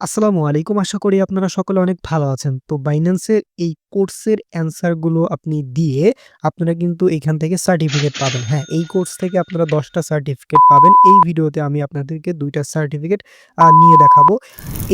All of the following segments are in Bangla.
আসসালামু আলাইকুম। আশা করি আপনারা সকলে অনেক ভালো আছেন। তো বাইন্যান্সের এই কোর্সের অ্যান্সারগুলো আপনি দিয়ে আপনারা কিন্তু এখান থেকে সার্টিফিকেট পাবেন। হ্যাঁ, এই কোর্স থেকে আপনারা দশটা সার্টিফিকেট পাবেন। এই ভিডিওতে আমি আপনাদেরকে দুইটা সার্টিফিকেট নিয়ে দেখাবো।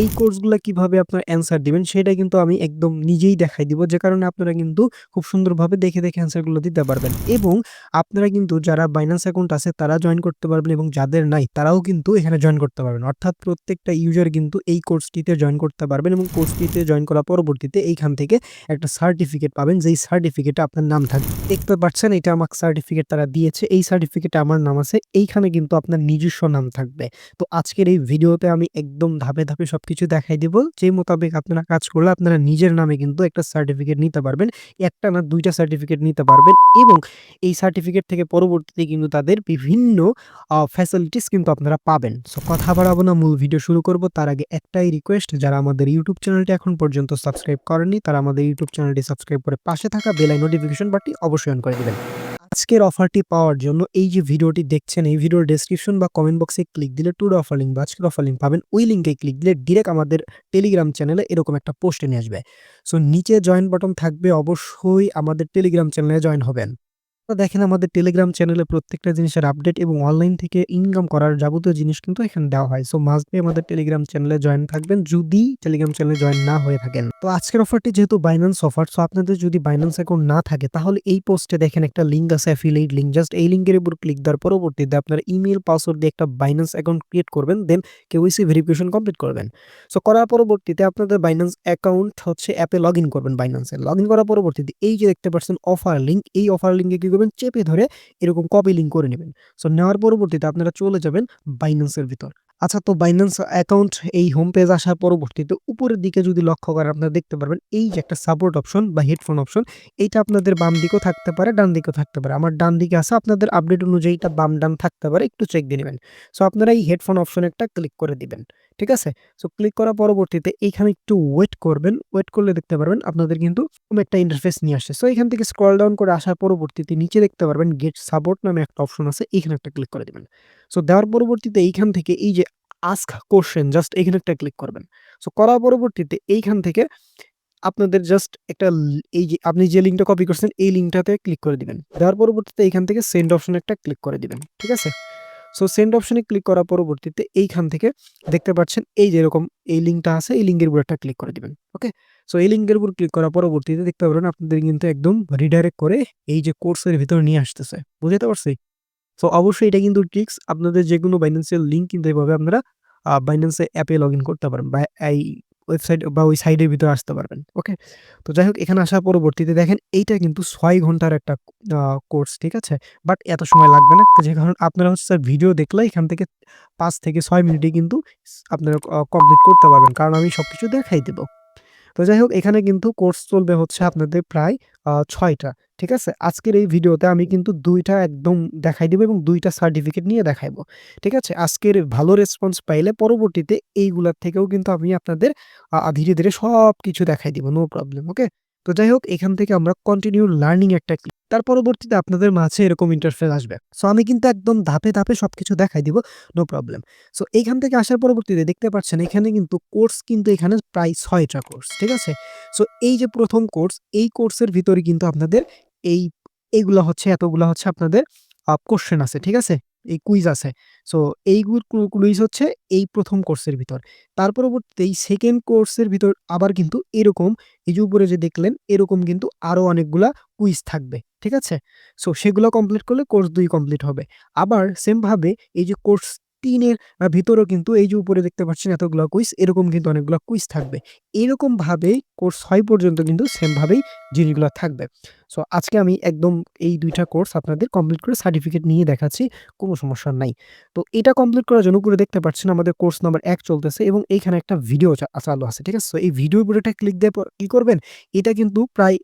এই কোর্সগুলো কীভাবে আপনারা অ্যান্সার দিবেন সেটা কিন্তু আমি একদম নিজেই দেখাই দিব। যে কারণে আপনারা কিন্তু খুব সুন্দরভাবে দেখে, দেখে অ্যান্সারগুলো দিতে পারবেন। এবং আপনারা কিন্তু যারা বাইন্যান্স অ্যাকাউন্ট আছে তারা জয়েন করতে পারবেন এবং যাদের নাই তারাও কিন্তু এখানে জয়েন করতে পারবেন। অর্থাৎ প্রত্যেকটা ইউজার কিন্তু এই কোর্সটিতে জয়েন করতে পারবেন এবং কোর্সটিতে জয়েন করার পরবর্তীতে এইখান থেকে একটা সার্টিফিকেট পাবেন যেই সার্টিফিকেটে আপনার নাম থাকবে। দেখতে পাচ্ছেন এটা আমাকে সার্টিফিকেট তারা দিয়েছে। এই সার্টিফিকেটে আমার নাম আছে। এইখানে কিন্তু আপনার নিজস্ব নাম থাকবে। তো আজকের এই ভিডিওতে আমি একদম ধাপে, ধাপে সব কিছু দেখাই দিব। যে মোতাবেক আপনারা কাজ করলে আপনারা নিজের নামে কিন্তু একটা সার্টিফিকেট নিতে পারবেন। একটা না দুইটা সার্টিফিকেট নিতে পারবেন এবং এই সার্টিফিকেট থেকে পরবর্তীতে কিন্তু তাদের বিভিন্ন ফ্যাসিলিটিস কিন্তু আপনারা পাবেন। সো কথা বাড়াবো না মূল ভিডিও শুরু করব। তার আগে একটাই রিকোয়েস্ট যারা আমাদের ইউটিউব চ্যানেলটি এখন পর্যন্ত সাবস্ক্রাইব করেননি, তারা আমাদের ইউটিউব চ্যানেলটি সাবস্ক্রাইব করে পাশে থাকা বেলাই নোটিফিকেশন বাটনটি অবশ্যই অন করে দিবেন। আজকের অফারটি পাওয়ার জন্য এই যে ভিডিওটি দেখছেন, এই ভিডিওর ডেসক্রিপশন বা কমেন্ট বক্সে ক্লিক দিলে ট্যুর অফার লিঙ্ক বা আজকের অফার লিঙ্ক পাবেন। ওই লিঙ্কে ক্লিক দিলে ডিরেক্ট আমাদের টেলিগ্রাম চ্যানেলে এরকম একটা পোস্টে নিয়ে আসবে। সো নিচে জয়েন বাটন থাকবে, অবশ্যই আমাদের টেলিগ্রাম চ্যানেলে জয়েন হবেন। তো দেখেন আমাদের টেলিগ্রাম চ্যানেলে প্রত্যেকটা জিনিসের আপডেট এবং অনলাইন থেকে ইনকাম করার যাবতীয় জিনিস কিন্তু এখানে দেওয়া হয়। সো মাস্ট বি আমাদের টেলিগ্রাম চ্যানেলে জয়েন থাকবেন যদি টেলিগ্রাম চ্যানেলে জয়েন না হয়ে থাকেন। তো আজকের অফারটি যেহেতু বাইন্যান্স অফার সো আপনাদের যদি বাইন্যান্স অ্যাকাউন্ট না থাকে, তাহলে এই পোস্টে দেখেন একটা লিঙ্ক আছে অ্যাফিলিয়েট লিঙ্ক জাস্ট এই লিঙ্কের উপর ক্লিক দেওয়ার পরবর্তীতে আপনার ইমেল পাসওয়ার্ড দিয়ে একটা বাইন্যান্স অ্যাকাউন্ট ক্রিয়েট করবেন দেন কেওয়াইসি ভেরিফিকেশন কমপ্লিট করবেন। সো করার পরবর্তীতে আপনাদের বাইন্যান্স অ্যাকাউন্ট হচ্ছে অ্যাপে লগ ইন করবেন বাইন্যান্সে। লগইন করার পরবর্তীতে এই যে দেখতে পাচ্ছেন অফার লিঙ্ক এই অফার লিঙ্কে করবেন, চেপে ধরে এরকম কপি লিঙ্ক করে নেবেন। সো নেওয়ার পরবর্তীতে আপনারা চলে যাবেন বাইন্যান্সের ভিতর। আচ্ছা তো বাইন্যান্স অ্যাকাউন্ট এই হোম পেজ আসার পরবর্তীতে উপরের দিকে যদি লক্ষ্য করেন, আপনারা দেখতে পারবেন এই যে একটা সাপোর্ট অপশন বা হেডফোন অপশন এইটা আপনাদের বাম দিকেও থাকতে পারে, ডান দিকেও থাকতে পারে। আমার ডান দিকে আসা আপনাদের আপডেট অনুযায়ী এটা বাম ডান থাকতে পারে, একটু চেক দিয়ে নিবেন। সো আপনারা এই হেডফোন অপশনে একটা ক্লিক করে দিবেন। ঠিক আছে? সো ক্লিক করার পরবর্তীতে এইখানে একটু ওয়েট করবেন। ওয়েট করলে দেখতে পারবেন আপনাদের কিন্তু একটা ইন্টারফেস নিয়ে আসে সো এখান থেকে স্ক্রল ডাউন করে আসার পরবর্তীতে নিচে দেখতে পারবেন গেট সাপোর্ট নামে একটা অপশন আছে এইখানে একটা ক্লিক করে দিবেন। সো দেওয়ার পরবর্তীতে এইখান থেকে এই যে আস্ক কোশ্চেন জাস্ট এখানে একটা ক্লিক করবেন। সো করার পরবর্তীতে এইখান থেকে আপনাদের জাস্ট একটা এই যে আপনি যে লিঙ্কটা কপি করছেন, এই লিঙ্কটাতে ক্লিক করে দিবেন। দেওয়ার পরবর্তীতে এইখান থেকে সেন্ড অপশন একটা ক্লিক করে দিবেন। ঠিক আছে? সো সেন্ড অপশনে ক্লিক করার পরবর্তীতে এইখান থেকে দেখতে পাচ্ছেন এই যে এরকম এই লিঙ্কটা আছে, এই লিঙ্কের উপর একটা ক্লিক করে দিবেন। ওকে? সো এই লিঙ্কের উপর ক্লিক করার পরবর্তীতে দেখতে পারবেন আপনাদের কিন্তু একদম রিডাইরেক্ট করে এই যে কোর্সের ভিতরে নিয়ে আসতেছে। বুঝতে পারছি? সো অবশ্যই এটা কিন্তু ট্রিক্স আপনাদের যেকোনো বাইন্যান্সের লিঙ্ক কিন্তু এভাবে আপনারা আ বাইন্যান্সের অ্যাপে লগইন করতে পারেন বা এই ওয়েবসাইট বা ওই সাইডের ভিতরে আসতে পারবেন। ওকে? তো যাই হোক, এখানে আসার পরবর্তীতে দেখেন এইটা কিন্তু ছয় ঘণ্টার একটা কোর্স ঠিক আছে? বাট এত সময় লাগবে না। যে কারণ আপনারা হচ্ছে ভিডিও দেখলে এখান থেকে পাঁচ থেকে ছয় মিনিটে কিন্তু আপনারা কমপ্লিট করতে পারবেন। কারণ আমি সবকিছু দেখাই দেবো তো যাই হোক, এখানে কিন্তু কোর্স চলবে হচ্ছে আপনাদের প্রায়, আ ৬ টা। ঠিক আছে? আজকের এই ভিডিওতে আমি কিন্তু দুইটা একদম দেখাই দিব এবং দুইটা সার্টিফিকেট নিয়ে দেখাইবো। ঠিক আছে? আজকের ভালো রেসপন্স পাইলে পরবর্তীতে এইগুলার থেকেও কিন্তু আমি আপনাদের ধীরে ধীরে, সব কিছু দেখাই দিব। No problem. ওকে? তো যাই হোক এখান থেকে আমরা কন্টিনিউ লার্নিং একটা ক্লিক তার পরবর্তীতে আপনাদের মাঝে এরকম ইন্টারফেস আসবে। সো আমি কিন্তু একদম ধাপে, ধাপে সব কিছু দেখাই দিব। No problem. সো এইখান থেকে আসার পরবর্তীতে দেখতে পাচ্ছেন এখানে কিন্তু কোর্স কিন্তু এখানে প্রায় ছয়টা কোর্স। ঠিক আছে? সো এই যে প্রথম কোর্স এই কোর্সের ভিতরে কিন্তু আপনাদের এই, এগুলা হচ্ছে, এতগুলা হচ্ছে আপনাদের আ কোয়েশ্চেন আছে। ঠিক আছে? এই কুইজ আছে। সো এইগুর কুইজ হচ্ছে এই প্রথম কোর্সের ভিতর। তার পরবর্তীতে এই সেকেন্ড কোর্সের ভিতর আবার কিন্তু এরকম, এই যে উপরে যে দেখলেন, এরকম কিন্তু আরও অনেকগুলা কুইজ থাকবে। ঠিক আছে? সো সেগুলো কমপ্লিট করলে কোর্স দুই কমপ্লিট হবে। আবার সেমভাবে এই যে কোর্স ৩ এর আ ভিতরেও কিন্তু এই যে উপরে দেখতে পাচ্ছেন এতগুলা কুইজ, এরকম কিন্তু অনেকগুলা কুইজ থাকবে। এরকমভাবেই কোর্স হয় পর্যন্ত কিন্তু সেমভাবেই জিনিসগুলো থাকবে। সো আজকে আমি একদম এই দুইটা কোর্স আপনাদের কমপ্লিট করে সার্টিফিকেট নিয়ে দেখাচ্ছি। কোনো সমস্যা নাই। তো এটা কমপ্লিট করার জন্য করে দেখতে পাচ্ছেন আমাদের কোর্স নাম্বার এক চলতেছে এবং এইখানে একটা ভিডিও চালু আছে। ঠিক আছে? সো এই ভিডিওর উপরে একটা ক্লিক দিয়ে কী করবেন? এটা কিন্তু প্রায়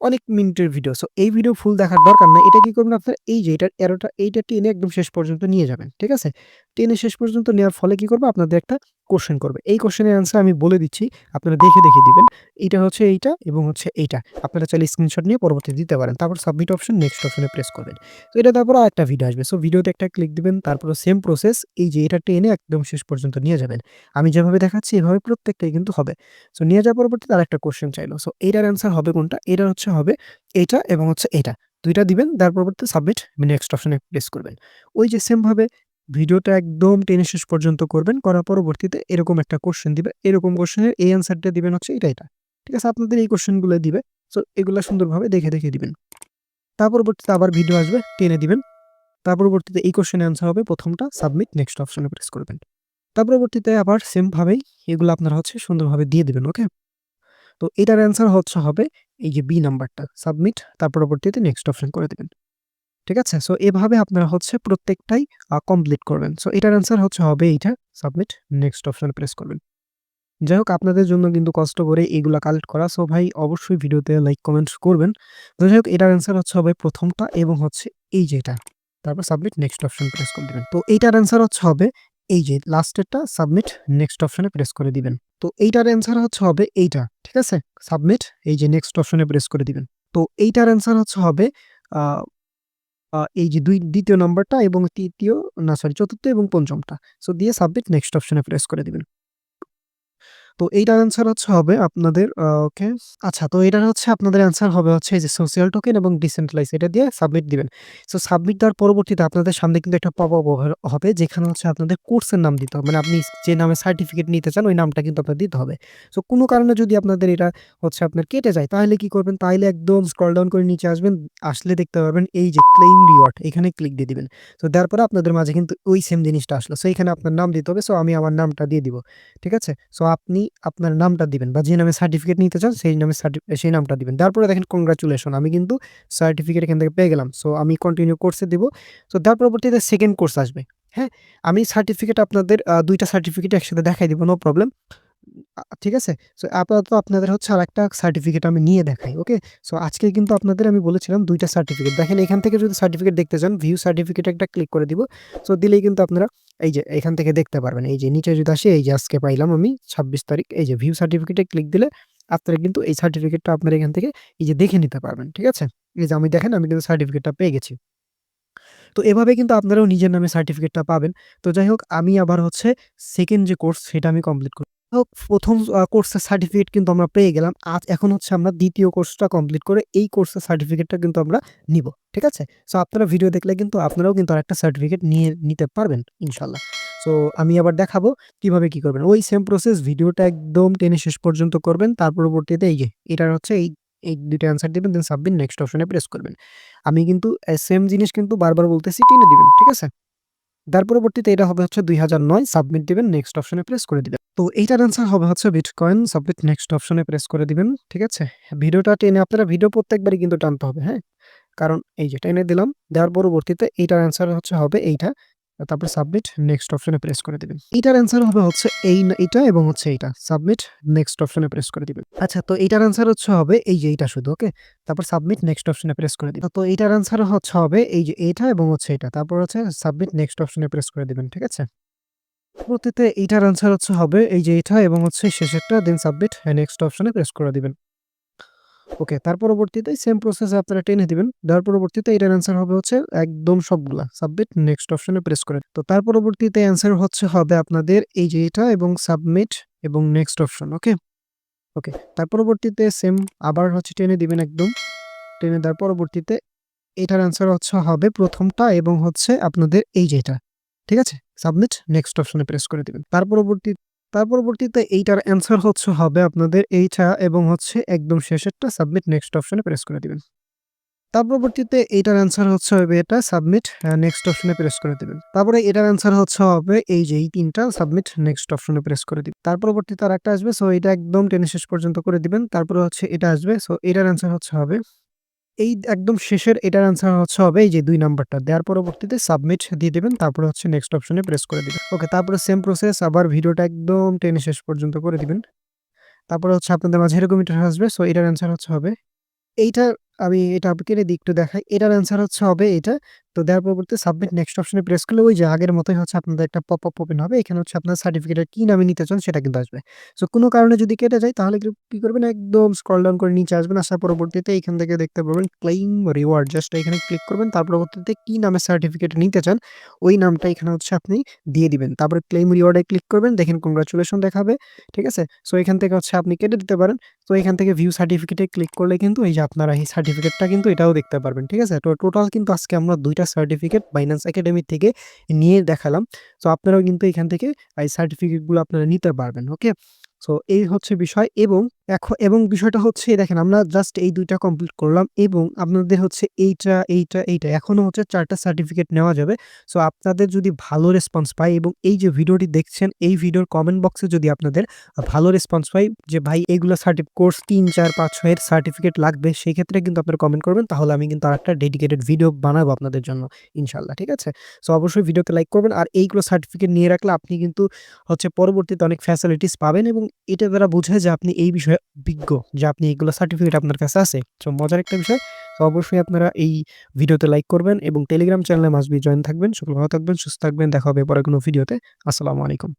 অনেক মিনিটের ভিডিও। সো এই ভিডিও ফুল দেখার দরকার নাই। এটা কি করবেন আপনার এই যে, এটার এরোটা এইটা টেনে একদম শেষ পর্যন্ত নিয়ে যাবেন। ঠিক আছে? টেনে শেষ পর্যন্ত নেওয়ার ফলে কি করবে? আপনাদের একটা কোশ্চেন করবে। এই কোয়েশ্চেনের অ্যান্সার আমি বলে দিচ্ছি। আপনারা দেখে, দেখে দিবেন। এইটা হচ্ছে এইটা এবং হচ্ছে এইটা। আপনারা চাইলে স্ক্রিনশট নিয়ে পরবর্তী দিতে পারেন। তারপর সাবমিট অপশন নেক্সট অপশনে প্রেস করবেন। তো এটা তারপর আরেকটা ভিডিও আসবে। সো ভিডিওতে একটা ক্লিক দিবেন। তারপর সেম প্রসেস এই যে এটা টেনে একদম শেষ পর্যন্ত নিয়ে যাবেন। আমি যেভাবে দেখাচ্ছি এভাবে প্রত্যেকটাই কিন্তু হবে। সো নিয়ে যাওয়ার পরবর্তীতে একটা কোশ্চেন চাইলো। সো এইটার অ্যান্সার হবে কোনটা? এটার হচ্ছে হবে এইটা এবং হচ্ছে এইটা। দুইটা দিবেন। তার পরবর্তী সাবমিট নেক্সট অপশনে প্রেস করবেন। ওই যে সেম ভাবে ভিডিওটা একদম টেনে শেষ পর্যন্ত করবেন। করার পরবর্তীতে এরকম একটা কোয়েশ্চেন দিবে। এরকম কোশ্চেনের এই অ্যান্সারটা দিবেন হচ্ছে এটা, এটা। ঠিক আছে? আপনাদের এই কোয়েশ্চেনগুলো দিবে। সো এগুলো সুন্দরভাবে দেখে, দেখে দিবেন। তার পরবর্তীতে আবার ভিডিও আসবে, টেনে দিবেন। তার পরবর্তীতে এই কোশ্চেনের অ্যান্সার হবে প্রথমটা সাবমিট নেক্সট অপশনে প্রেস করবেন। তার পরবর্তীতে আবার সেমভাবেই এগুলো আপনারা হচ্ছে সুন্দরভাবে দিয়ে দিবেন। ওকে? তো এটার অ্যান্সার হচ্ছে হবে এই যে বি নাম্বারটা সাবমিট তার পরবর্তীতে নেক্সট অপশন করে দিবেন। ঠিক আছে? সো এভাবে আপনারা হচ্ছে প্রত্যেকটাই কমপ্লিট করবেন। সো এটার অ্যান্সার হচ্ছে হবে এইটা সাবমিট নেক্সট অপশনে প্রেস করবেন। যাই হোক, আপনাদের জন্য কিন্তু কষ্ট করে এগুলা কালেক্ট করা। সো ভাই, অবশ্যই ভিডিওতে লাইক কমেন্টস করবেন। তো যাই হোক, এটার অ্যান্সার হচ্ছে হবে প্রথমটা এবং হচ্ছে এই যে এটা। তারপর সাবমিট নেক্সট অপশন প্রেস করে দিবেন। তো এইটার অ্যান্সার হচ্ছে হবে এই যে লাস্টেরটা সাবমিট নেক্সট অপশনে প্রেস করে দিবেন। তো এইটার অ্যান্সার হচ্ছে হবে এইটা। ঠিক আছে? সাবমিট এই যে নেক্সট অপশনে প্রেস করে দিবেন। তো এইটার অ্যান্সার হচ্ছে হবে এই যে দুই, দ্বিতীয় নাম্বারটা এবং তৃতীয়, না সরি চতুর্থ এবং পঞ্চমটা সো দিয়ে সাবমিট নেক্সট অপশনে প্রেস করে দিবেন। তো এইটার অ্যান্সার হচ্ছে হবে আপনাদের ওকে। আচ্ছা তো এটার হচ্ছে আপনাদের অ্যান্সার হবে হচ্ছে যে সোশ্যাল টোকেন এবং ডিসেন্ট্রালাইজ এটা দিয়ে সাবমিট দিবেন। সো সাবমিট দেওয়ার পরবর্তীতে আপনাদের সামনে কিন্তু একটা পপ আপ হবে যেখানে হচ্ছে আপনাদের কোর্সের নাম দিতে হবে। মানে আপনি যে নামে সার্টিফিকেট নিতে চান, ওই নামটা কিন্তু আপনার দিতে হবে। সো কোনো কারণে যদি আপনাদের এটা হচ্ছে আপনার কেটে যায়, তাহলে কি করবেন? তাহলে একদম স্ক্রল ডাউন করে নিচে আসবেন। আসলে দেখতে পারবেন এই যে ক্লেইম রিওয়ার্ড এখানে ক্লিক দিয়ে দিবেন। সো দেওয়ার পরে আপনাদের মাঝে কিন্তু ওই সেম জিনিসটা আসলো। সো এখানে আপনার নাম দিতে হবে। সো আমি আমার নামটা দিয়ে দিব। ঠিক আছে? সো আপনি আপনার নামটা দিবেন বা যে নামে সার্টিফিকেট নিতে চান, সেই নামে সেই নামটা দিবেন। তারপরে দেখেন কংগ্রাচুলেশন আমি কিন্তু সার্টিফিকেট এখান থেকে পেয়ে গেলাম। সো আমি কন্টিনিউ কোর্সে দিব। সো তার পরবর্তীতে সেকেন্ড কোর্স আসবে। হ্যাঁ? আমি সার্টিফিকেট আপনাদের দুইটা সার্টিফিকেট একসাথে দেখাই দিব নো প্রবলেম। ঠিক আছে? সো আপাতত আপনাদের হচ্ছে আরেকটা সার্টিফিকেট আমি নিয়ে দেখাই। ওকে? সো আজকে কিন্তু আপনাদের আমি বলেছিলাম দুইটা সার্টিফিকেট। দেখেন, এখান থেকে যদি সার্টিফিকেট দেখতে চান ভিউ সার্টিফিকেট একটা ক্লিক করে দিব। সো দিলেই কিন্তু আপনারা এই যে, এখান থেকে দেখতে পারবেন। এই যে, নিচে যদি আসি, এই যে, আজকে পাইলাম আমি ২৬ তারিখ। এই যে ভিউ সার্টিফিকেটে ক্লিক দিলে আপনারা কিন্তু এই সার্টিফিকেটটা আপনারা এখান থেকে এই যে, দেখে নিতে পারবেন। ঠিক আছে? এই যে, আমি দেখেন, আমি কিন্তু সার্টিফিকেটটা পেয়ে গেছি। তো, এভাবে কিন্তু আপনারাও নিজের নামে সার্টিফিকেটটা পাবেন। তো, যাই হোক, আমি আবার হচ্ছে সেকেন্ড যে কোর্স সেটা আমি কমপ্লিট। হোক ১ম আ কোর্সের সার্টিফিকেট কিন্তু আমরা পেয়ে গেলাম। আজ এখন হচ্ছে আমরা দ্বিতীয় কোর্সটা কমপ্লিট করে এই কোর্সের সার্টিফিকেটটা কিন্তু আমরা নিব। ঠিক আছে? সো আপনারা ভিডিও দেখলে কিন্তু আপনারাও কিন্তু আরেকটা সার্টিফিকেট নিয়ে নিতে পারবেন, ইনশাআল্লাহ। সো আমি আবার দেখাবো কীভাবে কি করবেন। ওই সেম প্রসেস ভিডিওটা একদম টেনে শেষ পর্যন্ত করবেন। তার পরবর্তীতে এই যে, এটার হচ্ছে এই এই ২ টা অ্যান্সার দিবেন দেন সাবমিট নেক্সট অপশনে প্রেস করবেন। আমি কিন্তু সেম জিনিস কিন্তু বারবার বলতেছি, টেনে দিবেন। ঠিক আছে? তার পরবর্তীতে এটা হবে হচ্ছে ২০০৯ সাবমিট দিবেন নেক্সট অপশনে প্রেস করে দিবেন। তো এইটার অ্যান্সার হবে হচ্ছে বিটকয়েন সাবমিট নেক্সট অপশনে প্রেস করে দিবেন। ঠিক আছে? ভিডিওটা টেনে আপনারা, ভিডিও প্রত্যেকবারই কিন্তু টানতে হবে। হ্যাঁ? কারণ এই যে টেনে দিলাম। দেওয়ার পরবর্তীতে এইটার অ্যান্সার হচ্ছে, হবে এইটা। তারপর সাবমিট নেক্সট অপশনে প্রেস করে দিবেন। এটার অ্যান্সার হবে হচ্ছে এই এটা এবং হচ্ছে এইটা। সাবমিট নেক্সট অপশনে প্রেস করে দিবেন। আচ্ছা তো এইটার অ্যান্সার হচ্ছে হবে এই যে এইটা শুধু ওকে? তারপর সাবমিট নেক্সট অপশনে প্রেস করে দিবেন। তো এইটার অ্যান্সার হচ্ছে হবে এই যে এইটা এবং হচ্ছে এটা। তারপর হচ্ছে সাবমিট নেক্সট অপশনে প্রেস করে দিবেন। ঠিক আছে? পরবর্তীতে এইটার অ্যান্সার হচ্ছে হবে এই যে এটা এবং হচ্ছে শেষেরটা দেন সাবমিট নেক্সট অপশনে প্রেস করে দিবেন। ওকে, তার পরবর্তীতে সেম প্রসেসে আপনারা টেনে দিবেন। দেওয়ার পরবর্তীতে এটার অ্যান্সার হবে হচ্ছে একদম সবগুলা। সাবমিট নেক্সট অপশনে প্রেস করে তো তার পরবর্তীতে অ্যান্সার হচ্ছে, হবে আপনাদের এই যে এটা এবং সাবমিট এবং নেক্সট অপশন ওকে? ওকে, তার পরবর্তীতে সেম আবার হচ্ছে টেনে দিবেন একদম। টেনে দেওয়ার পরবর্তীতে এটার অ্যান্সার হচ্ছে, হবে প্রথমটা এবং হচ্ছে আপনাদের এই যে এটা। ঠিক আছে? সাবমিট নেক্সট অপশনে প্রেস করে দিবেন। তার পরবর্তী তার পরবর্তীতে এইটার অ্যান্সার হচ্ছে হবে আপনাদের এইটা এবং হচ্ছে একদম শেষেরটা সাবমিট নেক্সট অপশনে প্রেস করে দিবেন। তার পরবর্তীতে এইটার অ্যান্সার হচ্ছে হবে এটা সাবমিট নেক্সট অপশনে প্রেস করে দিবেন। তারপরে এটার অ্যান্সার হচ্ছে হবে এই যে এই তিনটা সাবমিট নেক্সট অপশনে প্রেস করে দিবেন। তার পরবর্তীতে আর একটা আসবে সো এটা একদম টেনে শেষ পর্যন্ত করে দিবেন। তারপরে হচ্ছে এটা আসবে সো এটার অ্যান্সার হচ্ছে হবে এই একদম শেষের এটার আনসার হচ্ছে হবে এই যে দুই নাম্বারটা। দেওয়ার পরবর্তীতে সাবমিট দিয়ে দেবেন, তারপরে হচ্ছে নেক্সট অপশনে প্রেস করে দেবেন ওকে তারপরে সেম প্রসেস আবার ভিডিওটা একদম টেনে শেষ পর্যন্ত করে দিবেন। তারপরে হচ্ছে আপনাদের মাঝে এরকম এটা আসবে সো এটার অ্যান্সার হচ্ছে হবে, এইটা আমি এটা আপনাকে দি একটু দেখাই। এটার অ্যান্সার হচ্ছে হবে এটা। তো দেওয়ার পরবর্তীতে সাবমিট নেক্সট অপশনে প্রেস করলে ওই যে আগের মতোই হচ্ছে আপনাদের একটা পপআপ ওপেন হবে। এখানে হচ্ছে আপনার সার্টিফিকেটের কী নামে নিতে চান সেটা কিন্তু আসবে। সো কোনো কারণে যদি কেটে যায় তাহলে কি করবেন একদম স্ক্রল ডাউন করে নিচে আসবেন। আসার পরবর্তীতে এখান থেকে দেখতে পারবেন ক্লেইম রিওয়ার্ড জাস্ট এখানে ক্লিক করবেন। তার পরবর্তীতে কী নামে সার্টিফিকেট নিতে চান ওই নামটা এখানে হচ্ছে আপনি দিয়ে দিবেন। তারপরে ক্লেইম রিওয়ার্ডে ক্লিক করবেন। দেখেন কংগ্রাচুলেশন দেখাবে। ঠিক আছে? সো এখান থেকে হচ্ছে আপনি কেটে দিতে পারেন। তো এখান থেকে ভিউ সার্টিফিকেটে ক্লিক করলে কিন্তু এই যে আপনারা এই সার্টিফিকেটটা কিন্তু এটাও দেখতে পারবেন। ঠিক আছে? তো টোটাল কিন্তু আজকে আমরা দুইটা সার্টিফিকেট ফাইন্যান্স একাডেমি থেকে নিয়ে দেখালাম। সো আপনারাও কিন্তু এখান থেকে এই সার্টিফিকেটগুলো আপনারা নিতে পারবেন। ওকে? সো এই হচ্ছে বিষয় এবং এখ এবং বিষয়টা হচ্ছে দেখেন আমরা জাস্ট এই ২ টা কমপ্লিট করলাম এবং আপনাদের হচ্ছে এইটা, এইটা, এইটা এখনও হচ্ছে ৪ টা সার্টিফিকেট নেওয়া যাবে। সো আপনাদের যদি ভালো রেসপন্স পাই এবং এই যে ভিডিওটি দেখছেন এই ভিডিওর কমেন্ট বক্সে যদি আপনাদের ভালো রেসপন্স পাই যে ভাই এগুলা সার্টিফ কোর্স তিন চার পাঁচ ছয়ের সার্টিফিকেট লাগবে সেই ক্ষেত্রে কিন্তু আপনারা কমেন্ট করবেন। তাহলে আমি কিন্তু আরেকটা ডেডিকেটেড ভিডিও বানাবো আপনাদের জন্য ইনশাল্লাহ ঠিক আছে? সো অবশ্যই ভিডিওতে লাইক করবেন। আর এইগুলো সার্টিফিকেট নিয়ে রাখলে আপনি কিন্তু হচ্ছে পরবর্তীতে অনেক ফ্যাসিলিটিস পাবেন এবং এটা দ্বারা বোঝায় যে আপনি এই বিষয়ে বিজ্ঞ যে আপনি এগুলো সার্টিফিকেট আপনার কাছে আছে। তো মজার একটা বিষয়। তো অবশ্যই আপনারা এই ভিডিওতে লাইক করবেন এবং টেলিগ্রাম চ্যানেলে মাসবি জয়েন থাকবেন। সকল ভালো থাকবেন, সুস্থ থাকবেন। দেখা হবে পরে কোনো ভিডিওতে। আসসালামু আলাইকুম।